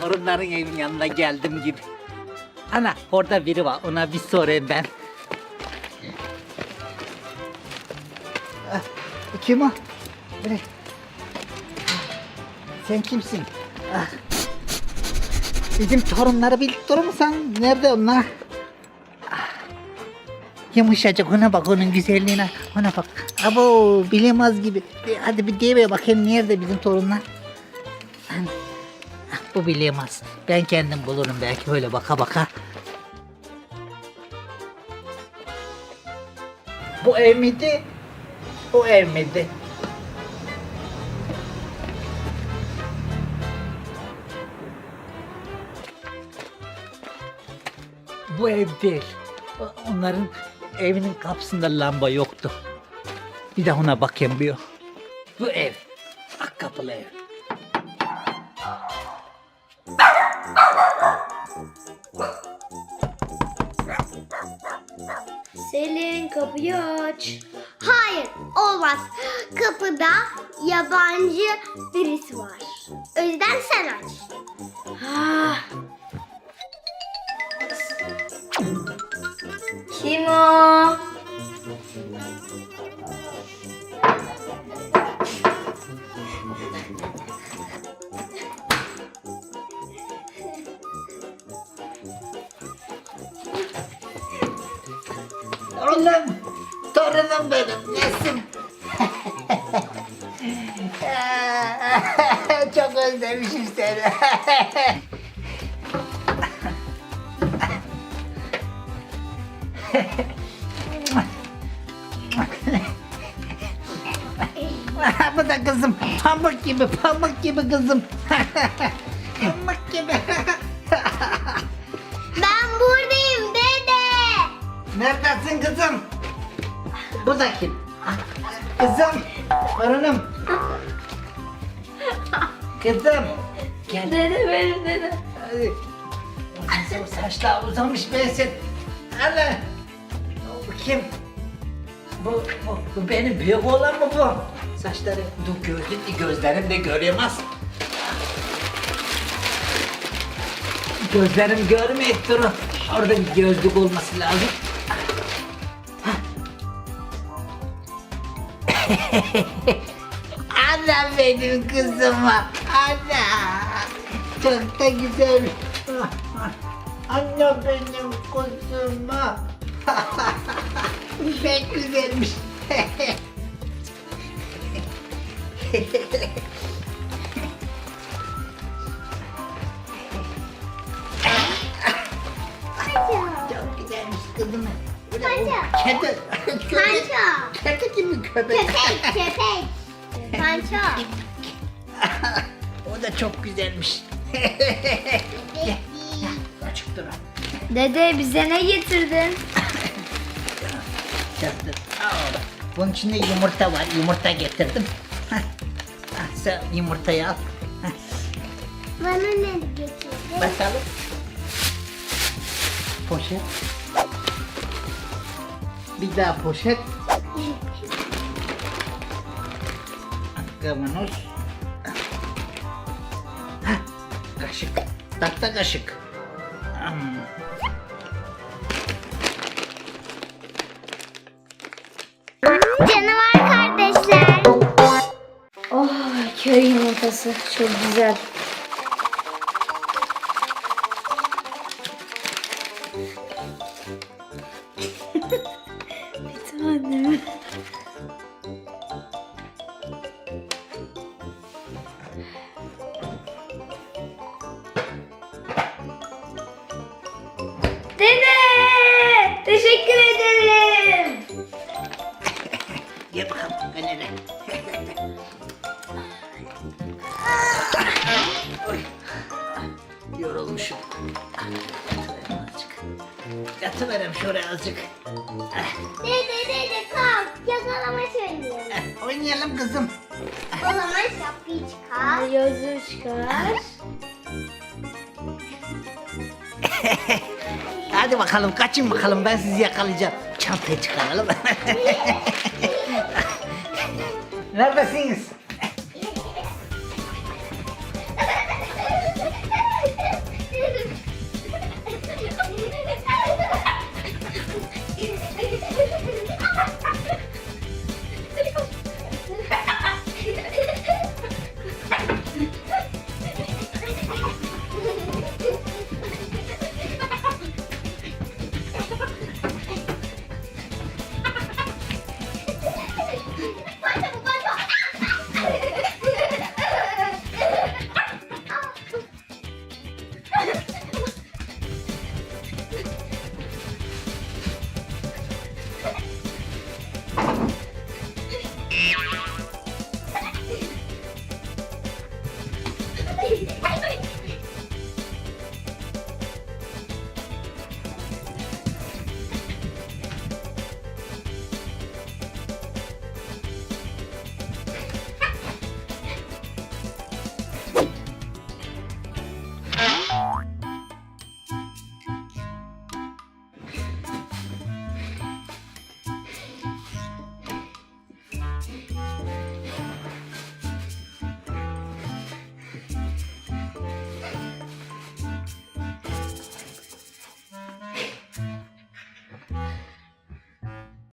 Torunların evin yanına geldim gibi. Ana orada biri var ona bir sorayım ben. Ah, Kim o? Bre. Sen kimsin? Ah. Bizim torunları bilip durur musun? Nerede onlar? Ah. Yumuşacık ona bak onun güzelliğine ona bak. Abo bilemez gibi. E, Hadi bir deyiver bakayım nerede bizim torunlar? Ah, Bu bilemez. Ben kendim bulurum belki öyle baka baka. Bu ev miydi? Bu ev miydi? Bu ev değil. Onların evinin kapısında lamba yoktu. Bir de ona bakayım bir. Bu ev. Ak kapılı ev. Selin kapıyı aç. Hayır olmaz. Kapıda yabancı birisi var. O yüzden sen aç. Ah. O? Oğlum, torunum benim, nesin? Çok özlemişim seni. Bu da kızım, pamuk gibi, pamuk gibi kızım. pamuk gibi. Ben buradayım dede. Neredesin kızım? Bu da kim? Kızım, torunum. Kızım, gel. Dede benim dede. Hadi. Kızım saçlar uzamış bensin. Kim? Bu, bu, bu benim büyük oğlan mı bu? Saçları, dur gözlük, gözlerim de göremez. Gözlerim görmeyip durun. Orada bir gözlük olması lazım. Ana benim kızıma. Ana. Çok da güzel. Anne benim kızıma. Pek güzelmiş. Çok güzelmiş. Bu ne? Pança. Kedi. Köpek. Pança. Kedi gibi köpek. Köpek köpek. Pança. o da çok güzelmiş. Gel. Açık dur. Dede bize ne getirdin? Al oğlum. Bunun içinde yumurta var. Yumurta getirdim. Hah. Ah, Sen yumurtayı al. Bana ne getirdin? Bakalım. Poşet. Bir daha poşet. Kavanoz. Hah, Kaşık. Tahta kaşık. Hmm. Canavar kardeşler. Oh köy yumurtası çok güzel. Bir tane. Yorulmuşum. Yatıverem azıcık. Yatıverem şuraya azıcık. Dede dede kalk yakalamaç oynayalım. Eh, Oynayalım kızım. O zaman şapkayı çıkar. Gözlüğü çıkar. Hadi bakalım kaçın bakalım ben sizi yakalayacağım. Çantayı çıkaralım. Neredesiniz?